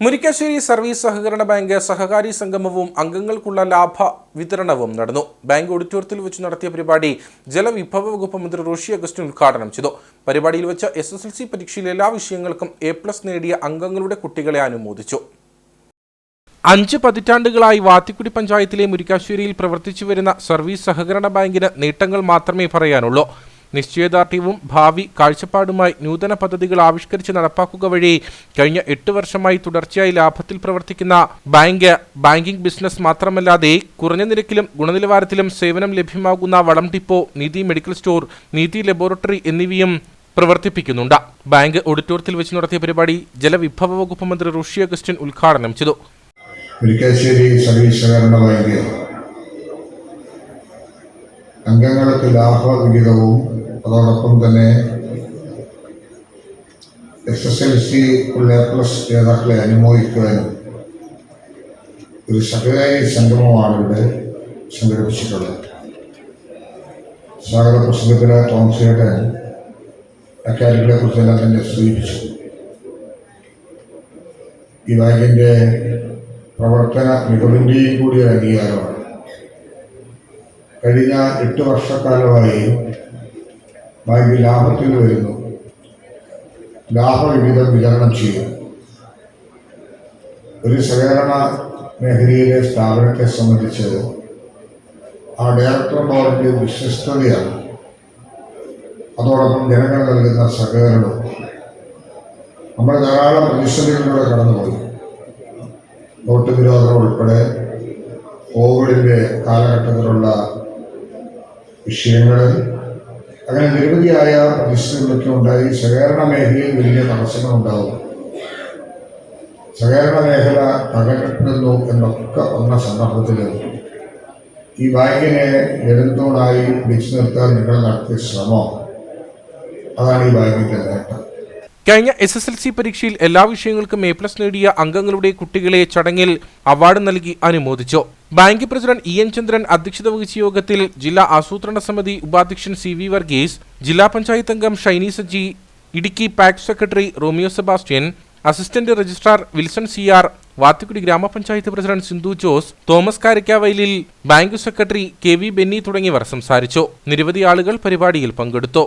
Murickassery service സഹകരണ bank സഹകാരി സംഗമവും അംഗങ്ങൾക്കുള്ള ലാഭ വിതരണവും നടന്നു. ബാങ്ക് ഓഡിറ്റോറിയത്തിൽ വെച്ച് നടത്തിയ പരിപാടി ജലവിഭവ വകുപ്പ് മന്ത്രി റോഷി അഗസ്റ്റിൻ ഉദ്ഘാടനം ചെയ്തു. പരിപാടിയിൽ വെച്ച് എസ് എസ് എൽ സി പരീക്ഷയിൽ എല്ലാ വിഷയങ്ങൾക്കും എ പ്ലസ് നേടിയ അംഗങ്ങളുടെ കുട്ടികളെ അനുമോദിച്ചു. അഞ്ച് പതിറ്റാണ്ടുകളായി വാത്തിക്കുടി പഞ്ചായത്തിലെ മുരിക്കാശ്ശേരിയിൽ പ്രവർത്തിച്ചു വരുന്ന സർവീസ് സഹകരണ ബാങ്കിന് നേട്ടങ്ങൾ മാത്രമേ പറയാനുള്ളൂ. നിശ്ചയദാർഢ്യവും ഭാവി കാഴ്ചപ്പാടുമായി നൂതന പദ്ധതികൾ ആവിഷ്കരിച്ച് നടപ്പാക്കുക വഴി കഴിഞ്ഞ എട്ട് വർഷമായി തുടർച്ചയായി ലാഭത്തിൽ പ്രവർത്തിക്കുന്ന ബാങ്ക് ബാങ്കിംഗ് ബിസിനസ് മാത്രമല്ലാതെ കുറഞ്ഞ നിരക്കിലും ഗുണനിലവാരത്തിലും സേവനം ലഭ്യമാകുന്ന വളം ഡിപ്പോ നീതി മെഡിക്കൽ സ്റ്റോർ നീതി ലബോറട്ടറി എന്നിവയും പ്രവർത്തിപ്പിക്കുന്നുണ്ട്. ബാങ്ക് ഓഡിറ്റോറിയത്തിൽ വെച്ച് നടത്തിയ പരിപാടി ജലവിഭവ വകുപ്പ് മന്ത്രി ഋഷി അഗസ്റ്റിൻ ഉദ്ഘാടനം ചെയ്തു. മുരിക്കാശ്ശേരി സർവീസ് സഹകരണ ബാങ്ക് അംഗങ്ങൾക്ക് ലാഭവിഹിതവും അതോടൊപ്പം തന്നെ എസ് എസ് എൽ സി ഉള്ള പ്ലസ് ജേതാക്കളെ അനുമോദിക്കുവാനും ഒരു സഹകാരി സംഗമമാണ് ഇവിടെ സംഘടിപ്പിച്ചിട്ടുള്ളത്. സ്വാഗത പ്രസംഗത്തിലെ തോമസിയുടെ അക്കാദമികളെ കുറിച്ചെല്ലാം തന്നെ സൂചിപ്പിച്ചു. ഈ ബാങ്കിന്റെ പ്രവർത്തന മികവിന്റെയും കൂടി ഒരു അംഗീകാരമാണ്. കഴിഞ്ഞ എട്ട് വർഷക്കാലമായി ബാങ്ക് ലാഭത്തിൽ വരുന്നു. ലാഭവിഹിതം വിതരണം ചെയ്യും ഒരു സഹകരണ മേഖലയിലെ സ്ഥാപനത്തെ സംബന്ധിച്ച് ആ ഡയറക്ടർ ബോർഡിന്റെ വിശ്വസ്തതയാണ്. അതോടൊപ്പം ജനങ്ങൾ നൽകുന്ന സഹകരണവും നമ്മൾ ധാരാളം പ്രതിസന്ധികളിലൂടെ കടന്നുപോയി. നോട്ട് നിരോധനം ഉൾപ്പെടെ കോവിഡിന്റെ കാലഘട്ടത്തിലുള്ള വിഷയങ്ങൾ അങ്ങനെ നിരവധിയായ പ്രതിഷ്ഠകളൊക്കെ ഉണ്ടായി. സഹകരണ മേഖലയിൽ വലിയ തടസ്സങ്ങൾ ഉണ്ടാവും സഹകരണ മേഖല തകർക്കപ്പെടുന്നു എന്നൊക്കെ വന്ന സന്ദർഭത്തിൽ ഈ ബാങ്കിനെ നെടുന്തോടായി പിടിച്ചു നിർത്താൻ നിങ്ങൾ നടത്തിയ ശ്രമം അതാണ് ഈ ബാങ്കിന്റെ നേട്ടം. കഴിഞ്ഞ എസ് എസ് എൽ സി പരീക്ഷയിൽ എല്ലാ വിഷയങ്ങൾക്കും എ പ്ലസ് നേടിയ അംഗങ്ങളുടെ കുട്ടികളെ ചടങ്ങിൽ അവാർഡ് നൽകി അനുമോദിച്ചു. Bank president E N Chandran അധ്യക്ഷത വഹിച്ച യോഗത്തിൽ ജില്ലാ ആസൂത്രണ സമിതി ഉപാധ്യക്ഷൻ സി വി വർഗീസ് ജില്ലാ പഞ്ചായത്ത് അംഗം Shiny Saji Idukki Pak secretary Romeo Sebastian assistant registrar Wilson C R Vathikudy ഗ്രാമപഞ്ചായത്ത് president Sindhu Jose Thomas കാരക്കാവയലിൽ bank secretary K V Benny തുടങ്ങിയവർ സംസാരിച്ചു. നിരവധി ആളുകൾ പരിപാടിയിൽ പങ്കെടുത്തു.